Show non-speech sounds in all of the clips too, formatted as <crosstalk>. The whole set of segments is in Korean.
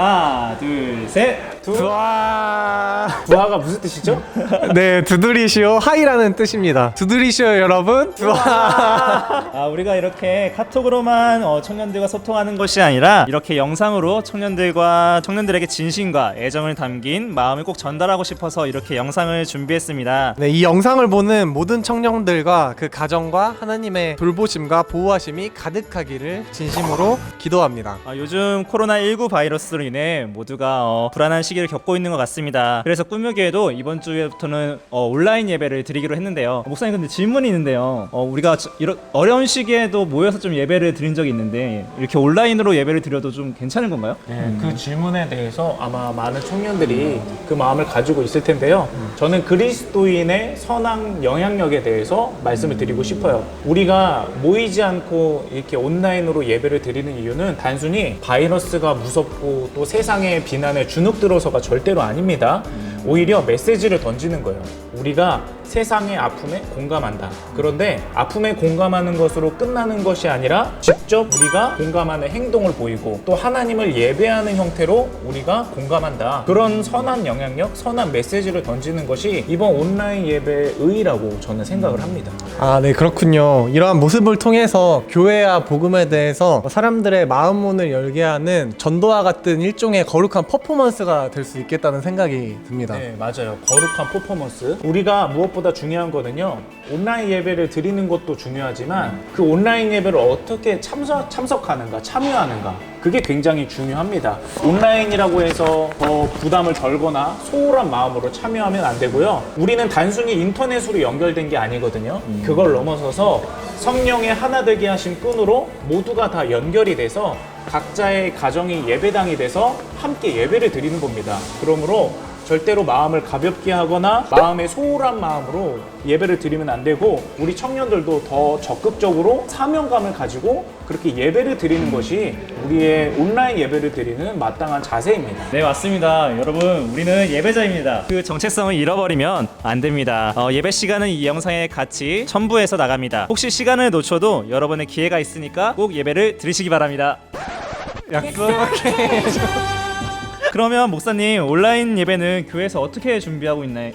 하나, 둘, 셋. 두아. 부하가 무슨 뜻이죠? <laughs> 네 두드리시오 하이라는 뜻입니다. 두드리시오 여러분. 두아. 아, 우리가 이렇게 카톡으로만 어, 청년들과 소통하는 것이 아니라 이렇게 영상으로 청년들과 청년들에게 진심과 애정을 담긴 마음을 꼭 전달하고 싶어서 이렇게 영상을 준비했습니다. 네, 이 영상을 보는 모든 청년들과 그 가정과 하나님의 돌보심과 보호하심이 가득하기를 진심으로 기도합니다. 아, 요즘 코로나 19 바이러스로 인해 모두가 어, 불안한 시기를 겪고 있는 것 같습니다. 그래서 꿈묘교회도 이번 주에부터는 어, 온라인 예배를 드리기로 했는데요. 목사님 근데 질문이 있는데요. 어, 우리가 저- 이런 어려운 시기에도 모여서 좀 예배를 드린 적이 있는데 이렇게 온라인으로 예배를 드려도 좀 괜찮은 건가요? 네, 그 질문에 대해서 아마 많은 청년들이 그 마음을 가지고 있을 텐데요. 저는 그리스도인의 선한 영향력에 대해서 말씀을 드리고 싶어요. 우리가 모이지 않고 이렇게 온라인으로 예배를 드리는 이유는 단순히 바이러스가 무섭고 또 세상의 비난에 주눅 들어 서가 절대로 아닙니다. 오히려 메시지를 던지는 거예요. 우리가 세상의 아픔에 공감한다. 그런데 아픔에 공감하는 것으로 끝나는 것이 아니라 직접 우리가 공감하는 행동을 보이고 또 하나님을 예배하는 형태로 우리가 공감한다. 그런 선한 영향력, 선한 메시지를 던지는 것이 이번 온라인 예배의 의의라고 저는 생각을 합니다. 아, 네, 그렇군요. 이러한 모습을 통해서 교회와 복음에 대해서 사람들의 마음 문을 열게 하는 전도와 같은 일종의 거룩한 퍼포먼스가 될 수 있겠다는 생각이 듭니다. 네, 맞아요. 거룩한 퍼포먼스. 우리가 무엇보다 중요한 거는요. 온라인 예배를 드리는 것도 중요하지만 그 온라인 예배를 어떻게 참석, 참석하는가, 참여하는가. 그게 굉장히 중요합니다. 온라인이라고 해서 더 부담을 덜거나 소홀한 마음으로 참여하면 안 되고요. 우리는 단순히 인터넷으로 연결된 게 아니거든요. 그걸 넘어서서 성령의 하나 되게 하신 끈으로 모두가 다 연결이 돼서 각자의 가정이 예배당이 돼서 함께 예배를 드리는 겁니다. 그러므로 절대로 마음을 가볍게 하거나 마음의 소홀한 마음으로 예배를 드리면 안 되고 우리 청년들도 더 적극적으로 사명감을 가지고 그렇게 예배를 드리는 것이 우리의 온라인 예배를 드리는 마땅한 자세입니다. 네 맞습니다. 여러분 우리는 예배자입니다. 그 정체성을 잃어버리면 안 됩니다. 어, 예배 시간은 이 영상에 같이 첨부해서 나갑니다. 혹시 시간을 놓쳐도 여러분의 기회가 있으니까 꼭 예배를 드리시기 바랍니다. 약속해. <laughs> 그러면 목사님 온라인 예배는 교회에서 어떻게 준비하고 있나요?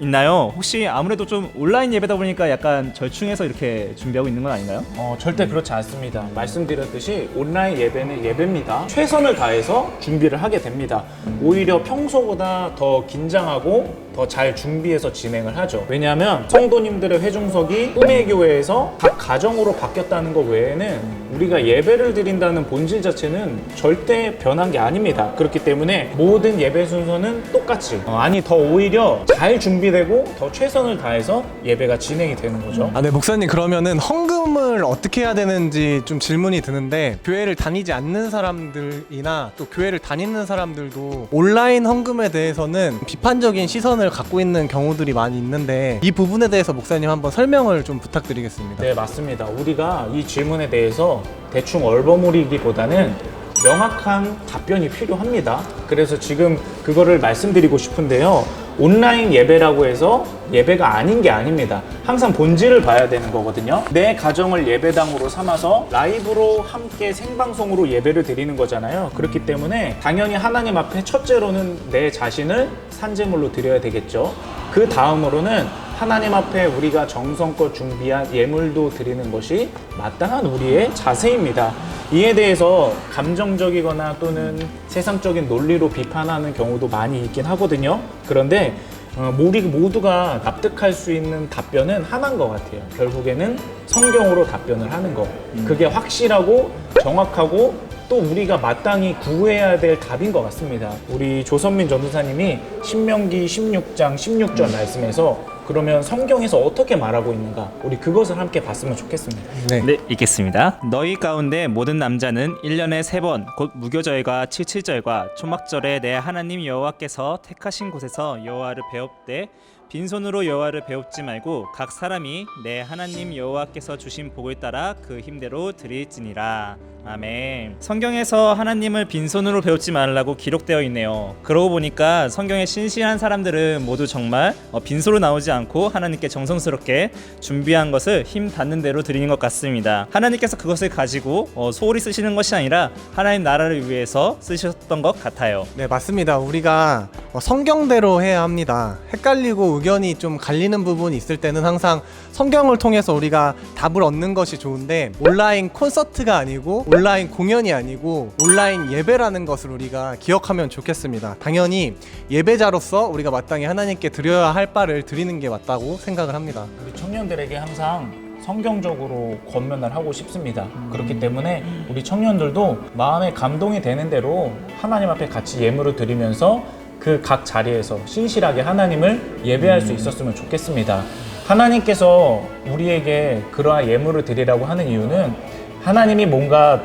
있나요? 혹시 아무래도 좀 온라인 예배다 보니까 약간 절충해서 이렇게 준비하고 있는 건 아닌가요? 어, 절대 그렇지 않습니다. 말씀드렸듯이 온라인 예배는 예배입니다. 최선을 다해서 준비를 하게 됩니다. 오히려 평소보다 더 긴장하고 더 잘 준비해서 진행을 하죠. 왜냐하면 성도님들의 회중석이 꿈의 교회에서 각 가정으로 바뀌었다는 것 외에는 우리가 예배를 드린다는 본질 자체는 절대 변한 게 아닙니다. 그렇기 때문에 모든 예배 순서는 똑같이 어, 아니 더 오히려 잘 준비되고 더 최선을 다해서 예배가 진행이 되는 거죠. 아, 네, 목사님 그러면은 헌금을 어떻게 해야 되는지 좀 질문이 드는데 교회를 다니지 않는 사람들이나 또 교회를 다니는 사람들도 온라인 헌금에 대해서는 비판적인 시선 을 갖고 있는 경우들이 많이 있는데 이 부분에 대해서 목사님 한번 설명을 좀 부탁드리겠습니다. 네, 맞습니다. 우리가 이 질문에 대해서 대충 얼버무리기보다는 명확한 답변이 필요합니다. 그래서 지금 그거를 말씀드리고 싶은데요. 온라인 예배라고 해서 예배가 아닌 게 아닙니다. 항상 본질을 봐야 되는 거거든요. 내 가정을 예배당으로 삼아서 라이브로 함께 생방송으로 예배를 드리는 거잖아요. 그렇기 때문에 당연히 하나님 앞에 첫째로는 내 자신을 산재물로 드려야 되겠죠. 그 다음으로는 하나님 앞에 우리가 정성껏 준비한 예물도 드리는 것이 마땅한 우리의 자세입니다. 이에 대해서 감정적이거나 또는 세상적인 논리로 비판하는 경우도 많이 있긴 하거든요. 그런데 어, 우리 모두가 납득할 수 있는 답변은 하나인 것 같아요. 결국에는 성경으로 답변을 하는 거. 그게 확실하고 정확하고 또 우리가 마땅히 구해야 될 답인 것 같습니다. 우리 조선민 전도사님이 신명기 16장 16절 말씀에서 그러면 성경에서 어떻게 말하고 있는가 우리 그것을 함께 봤으면 좋겠습니다. 네. 네, 읽겠습니다. 너희 가운데 모든 남자는 1년에 세 번 곧 무교절과 칠칠절과 초막절에 내 하나님 여호와께서 택하신 곳에서 여호와를 배웁되 빈손으로 여호와를 배웁지 말고 각 사람이 내 하나님 여호와께서 주신 복을 따라 그 힘대로 드릴지니라. 아멘. 성경에서 하나님을 빈손으로 배우지 말라고 기록되어 있네요. 그러고 보니까 성경에 신실한 사람들은 모두 정말 어, 빈손으로 나오지 않고 하나님께 정성스럽게 준비한 것을 힘 닿는 대로 드리는 것 같습니다. 하나님께서 그것을 가지고 어, 소홀히 쓰시는 것이 아니라 하나님 나라를 위해서 쓰셨던 것 같아요. 네, 맞습니다. 우리가 어, 성경대로 해야 합니다. 헷갈리고 의견이 좀 갈리는 부분이 있을 때는 항상 성경을 통해서 우리가 답을 얻는 것이 좋은데 온라인 콘서트가 아니고 온라인 공연이 아니고 온라인 예배라는 것을 우리가 기억하면 좋겠습니다. 당연히 예배자로서 우리가 마땅히 하나님께 드려야 할 바를 드리는 게 맞다고 생각을 합니다. 우리 청년들에게 항상 성경적으로 권면을 하고 싶습니다. 그렇기 때문에 우리 청년들도 마음에 감동이 되는 대로 하나님 앞에 같이 예물을 드리면서 그 각 자리에서 신실하게 하나님을 예배할 수 있었으면 좋겠습니다. 하나님께서 우리에게 그러한 예물을 드리라고 하는 이유는 하나님이 뭔가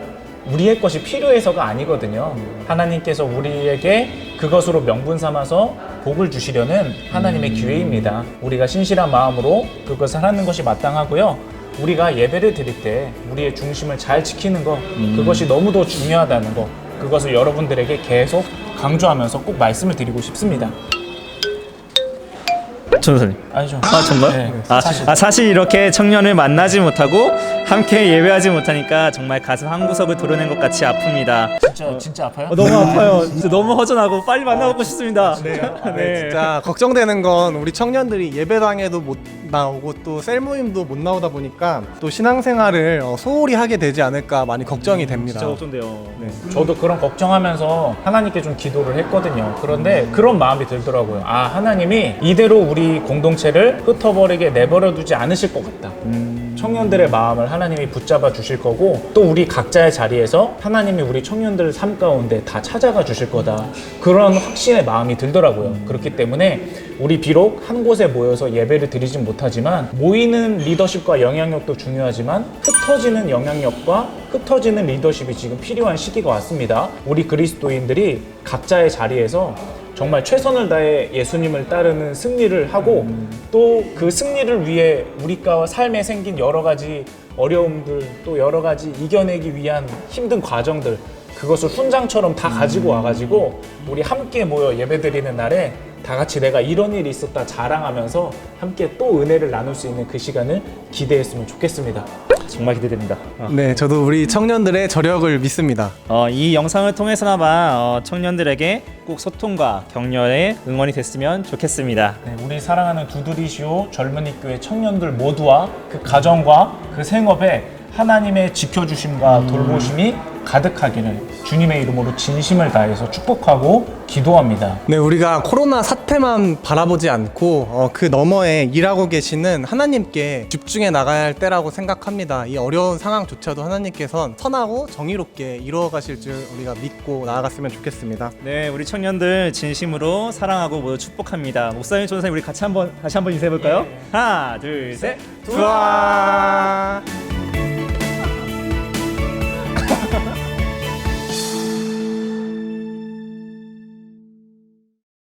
우리의 것이 필요해서가 아니거든요. 하나님께서 우리에게 그것으로 명분 삼아서 복을 주시려는 하나님의 기회입니다. 우리가 신실한 마음으로 그것을 하는 것이 마땅하고요. 우리가 예배를 드릴 때 우리의 중심을 잘 지키는 것, 그것이 너무도 중요하다는 것, 그것을 여러분들에게 계속 강조하면서 꼭 말씀을 드리고 싶습니다. 전도사님. 아니죠? 아 정말? 네, 아, 사실. 아, 사실 이렇게 청년을 만나지 못하고 함께 예배하지 못하니까 정말 가슴 한 구석을 도려낸 것 같이 아픕니다. 진짜 진짜 아파요? 너무 아파요. 진짜 너무 허전하고 빨리 만나고 싶습니다. 네, <laughs> 진짜 걱정되는 건 우리 청년들이 예배당에도 못 나오고 또 셀 모임도 못 나오다 보니까 또 신앙생활을 어, 소홀히 하게 되지 않을까 많이 걱정이 됩니다. 진짜 걱정돼요. 저도 그런 걱정하면서 하나님께 좀 기도를 했거든요. 그런데 그런 마음이 들더라고요. 아, 하나님이 이대로 우리 공동체를 흩어버리게 내버려 두지 않으실 것 같다. 청년들의 마음을 하나님이 붙잡아 주실 거고 또 우리 각자의 자리에서 하나님이 우리 청년들 삶 가운데 다 찾아가 주실 거다. 그런 확신의 마음이 들더라고요. 그렇기 때문에 우리 비록 한 곳에 모여서 예배를 드리진 못하지만 모이는 리더십과 영향력도 중요하지만 흩어지는 영향력과 흩어지는 리더십이 지금 필요한 시기가 왔습니다. 우리 그리스도인들이 각자의 자리에서 정말 최선을 다해 예수님을 따르는 승리를 하고 또 그 승리를 위해 우리가 삶에 생긴 여러 가지 어려움들 또 여러 가지 이겨내기 위한 힘든 과정들 그것을 훈장처럼 다 가지고 와가지고 우리 함께 모여 예배드리는 날에 다 같이 내가 이런 일이 있었다 자랑하면서 함께 또 은혜를 나눌 수 있는 그 시간을 기대했으면 좋겠습니다. 정말 기대됩니다. 어. 네, 저도 우리 청년들의 저력을 믿습니다. 어, 이 영상을 통해서나마 어, 청년들에게 꼭 소통과 격려의 응원이 됐으면 좋겠습니다. 네, 우리 사랑하는 두드리시오 젊은이 교회 청년들 모두와 그 가정과 그 생업에 하나님의 지켜주심과 돌보심이 가득하기를 주님의 이름으로 진심을 다해서 축복하고 기도합니다. 네, 우리가 코로나 사태만 바라보지 않고 어, 그 너머에 일하고 계시는 하나님께 집중해 나가야 할 때라고 생각합니다. 이 어려운 상황조차도 하나님께선 선하고 정의롭게 이루어 가실 줄 우리가 믿고 나아갔으면 좋겠습니다. 네, 우리 청년들 진심으로 사랑하고 모두 축복합니다. 목사님, 전사님 우리 같이 한번 다시 한번 인사해 볼까요? 하나, 둘, 셋. 우와!